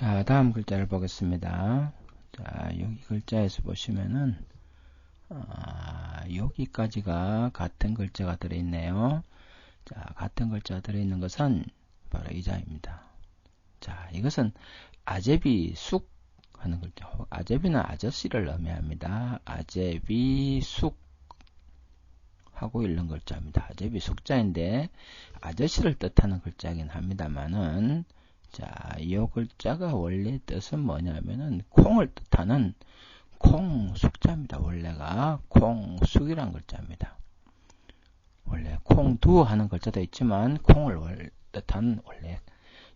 자, 다음 글자를 보겠습니다. 자, 여기 글자에서 보시면은, 아, 여기까지가 같은 글자가 들어있네요. 자, 같은 글자가 들어있는 것은 바로 이 자입니다. 자, 이것은 아제비 쑥 하는 글자. 아제비는 아저씨를 의미합니다. 아제비 쑥 하고 읽는 글자입니다. 아제비 숙자인데 아저씨를 뜻하는 글자이긴 합니다만은 자, 이 글자가 원래 뜻은 뭐냐면은 콩을 뜻하는 콩숙자입니다. 원래가 콩숙이란 글자입니다. 원래 콩두 하는 글자도 있지만 콩을 뜻한 원래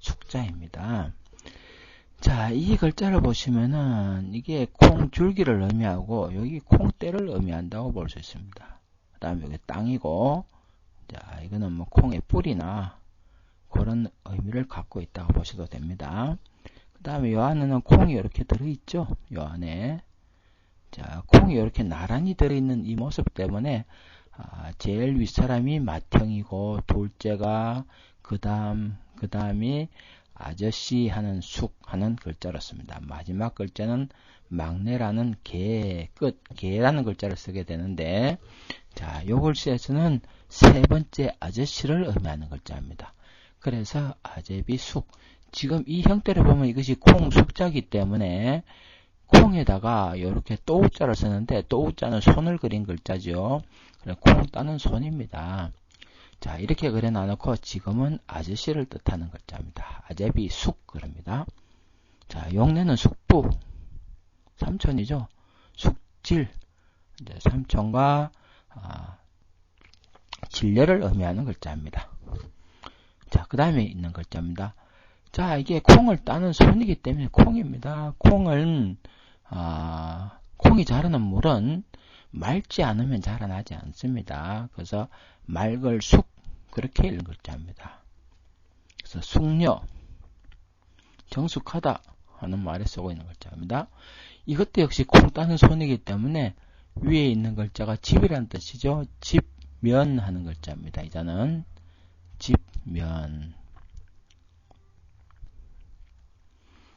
숙자입니다. 자, 이 글자를 보시면은 이게 콩줄기를 의미하고 여기 콩대를 의미한다고 볼 수 있습니다. 그 다음에 여기 땅이고 자, 이거는 뭐 콩의 뿌리나 그런 의미를 갖고 있다고 보셔도 됩니다. 그 다음에 요 안에는 콩이 이렇게 들어있죠. 요 안에. 자, 콩이 이렇게 나란히 들어있는 이 모습 때문에 아, 제일 윗사람이 맏형이고 둘째가 그 다음 그 다음이 아저씨 하는 숙 하는 글자로 씁니다. 마지막 글자는 막내라는 개, 끝, 개라는 글자를 쓰게 되는데, 자, 요 글씨에서는 세 번째 아저씨를 의미하는 글자입니다. 그래서 아제비 숙. 지금 이 형태를 보면 이것이 콩 숙자기 때문에 콩에다가 이렇게 또우자를 쓰는데 또우자는 손을 그린 글자죠. 콩 따는 손입니다. 자 이렇게 그려 놔놓고 지금은 아저씨를 뜻하는 글자입니다. 아제비 숙 그럽니다. 자 용내는 숙부 삼촌이죠. 숙질 이제 삼촌과 아, 진례를 의미하는 글자입니다. 자, 그 다음에 있는 글자입니다. 자, 이게 콩을 따는 손이기 때문에 콩입니다. 콩은, 아, 콩이 자라는 물은 맑지 않으면 자라나지 않습니다. 그래서 맑을 숙, 그렇게 읽는 글자입니다. 그래서 숙녀, 정숙하다 하는 말에 쓰고 있는 글자입니다. 이것도 역시 콩 따는 손이기 때문에 위에 있는 글자가 집이라는 뜻이죠. 집 면 하는 글자입니다. 이자는 집 면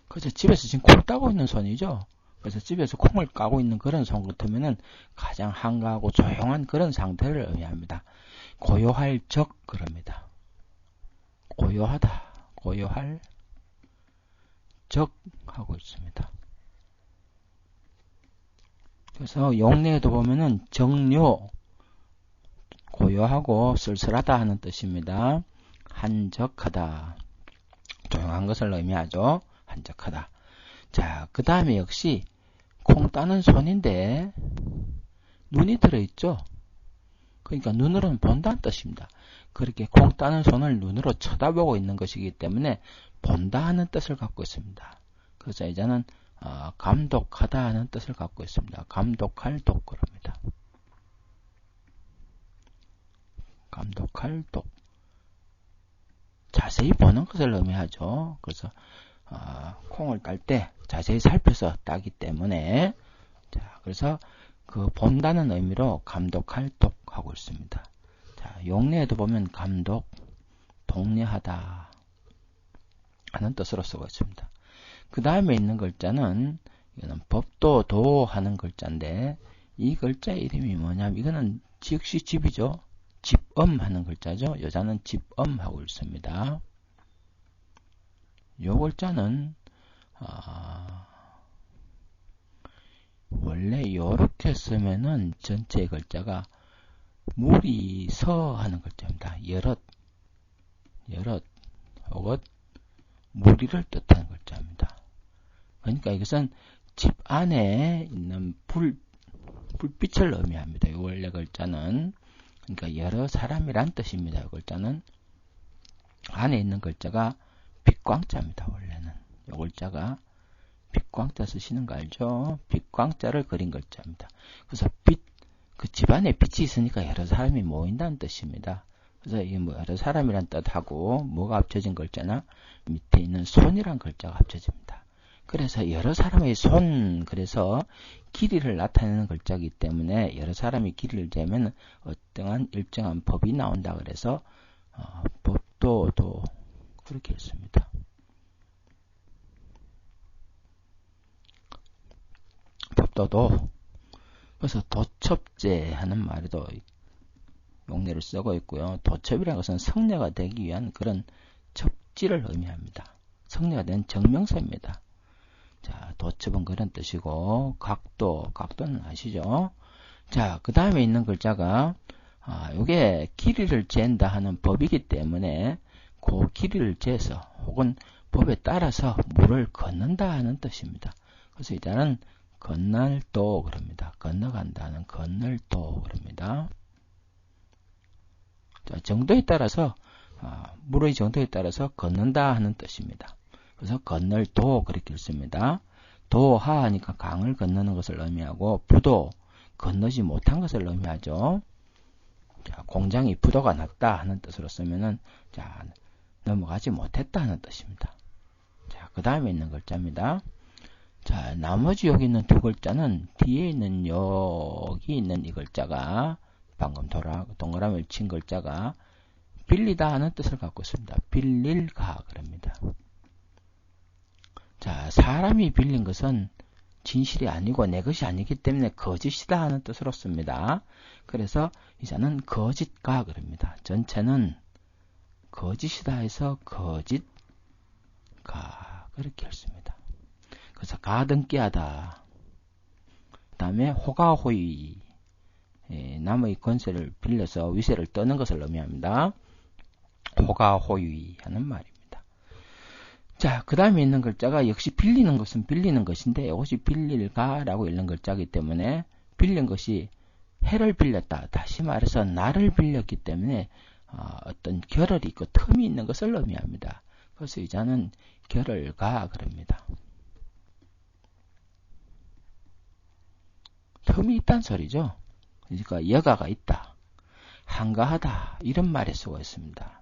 그래서 집에서 지금 콩 따고 있는 손이죠. 그래서 집에서 콩을 까고 있는 그런 손 같으면은 가장 한가하고 조용한 그런 상태를 의미합니다. 고요할 적 그럽니다. 고요하다, 고요할 적 하고 있습니다. 그래서 용례에도 보면은 정료 고요하고 쓸쓸하다 하는 뜻입니다. 한적하다. 조용한 것을 의미하죠. 한적하다. 자, 그 다음에 역시 콩 따는 손인데 눈이 들어있죠. 그러니까 눈으로는 본다는 뜻입니다. 그렇게 콩 따는 손을 눈으로 쳐다보고 있는 것이기 때문에 본다 하는 뜻을 갖고 있습니다. 그래서 이제는 어, 감독하다 하는 뜻을 갖고 있습니다. 감독할 독그럽니다. 감독할 독. 자세히 보는 것을 의미하죠. 그래서 어, 콩을 딸 때 자세히 살펴서 따기 때문에 자 그래서 그 본다는 의미로 감독할 독 하고 있습니다. 자 용례에도 보면 감독, 독려하다 하는 뜻으로 쓰고 있습니다. 그 다음에 있는 글자는 이거는 법도 도 하는 글자인데 이 글자 이름이 뭐냐면 이거는 즉시 집이죠. 집엄 하는 글자죠. 여자는 집엄 하고 있습니다. 요 글자는 아, 원래 이렇게 쓰면은 전체 글자가 물이 서 하는 글자입니다. 여럿, 여럿, 혹은 무리를 뜻하는 글자입니다. 그러니까 이것은 집 안에 있는 불, 불빛을 의미합니다. 이 원래 글자는 그러니까 여러 사람이란 뜻입니다. 이 글자는 안에 있는 글자가 빛광자입니다. 원래는 이 글자가 빛광자 쓰시는 거 알죠? 빛광자를 그린 글자입니다. 그래서 빛, 그 집안에 빛이 있으니까 여러 사람이 모인다는 뜻입니다. 그래서 이게 뭐 여러 사람이란 뜻하고 뭐가 합쳐진 글자나 밑에 있는 손이란 글자가 합쳐집니다. 그래서 여러 사람의 손, 그래서 길이를 나타내는 글자이기 때문에 여러 사람이 길이를 재면 어떠한 일정한 법이 나온다 그래서 어, 법도도 그렇게 했습니다. 법도도 그래서 도첩제 하는 말에도 용례를 쓰고 있고요. 도첩이라는 것은 성례가 되기 위한 그런 첩지를 의미합니다. 성례가 된 증명서입니다. 자, 도첩은 그런 뜻이고 각도, 각도는 아시죠? 자, 그 다음에 있는 글자가 아, 요게 길이를 잰다 하는 법이기 때문에 그 길이를 재서 혹은 법에 따라서 물을 걷는다 하는 뜻입니다. 그래서 일단은 건널도 그럽니다. 건너간다는 건널도 그럽니다. 자, 정도에 따라서 아, 물의 정도에 따라서 걷는다 하는 뜻입니다. 그래서 건널 도 그렇게 읽습니다. 도하 하니까 강을 건너는 것을 의미하고 부도 건너지 못한 것을 의미하죠. 자, 공장이 부도가 났다 하는 뜻으로 쓰면은 자, 넘어가지 못했다 하는 뜻입니다. 자, 그 다음에 있는 글자입니다. 자, 나머지 여기 있는 두 글자는 뒤에 있는 여기 있는 이 글자가 방금 돌아 동그라미를 친 글자가 빌리다 하는 뜻을 갖고 있습니다. 빌릴가 그럽니다. 자, 사람이 빌린 것은 진실이 아니고 내 것이 아니기 때문에 거짓이다 하는 뜻으로 씁니다. 그래서 이자는 거짓가 그럽니다. 전체는 거짓이다 해서 거짓가 그렇게 했습니다. 그래서 가등기하다. 그 다음에 호가호의 예, 남의 권세를 빌려서 위세를 떠는 것을 의미합니다. 호가호의 하는 말입니다. 자, 그 다음에 있는 글자가 역시 빌리는 것은 빌리는 것인데 이것이 빌릴가라고 읽는 글자이기 때문에 빌린 것이 해를 빌렸다. 다시 말해서 나를 빌렸기 때문에 어, 떤 결혈이 있고 틈이 있는 것을 의미합니다. 그래서 이자는 결혈가 그럽니다. 틈이 있단 소리죠. 그러니까 여가가 있다. 한가하다. 이런 말에 쓰고 있습니다.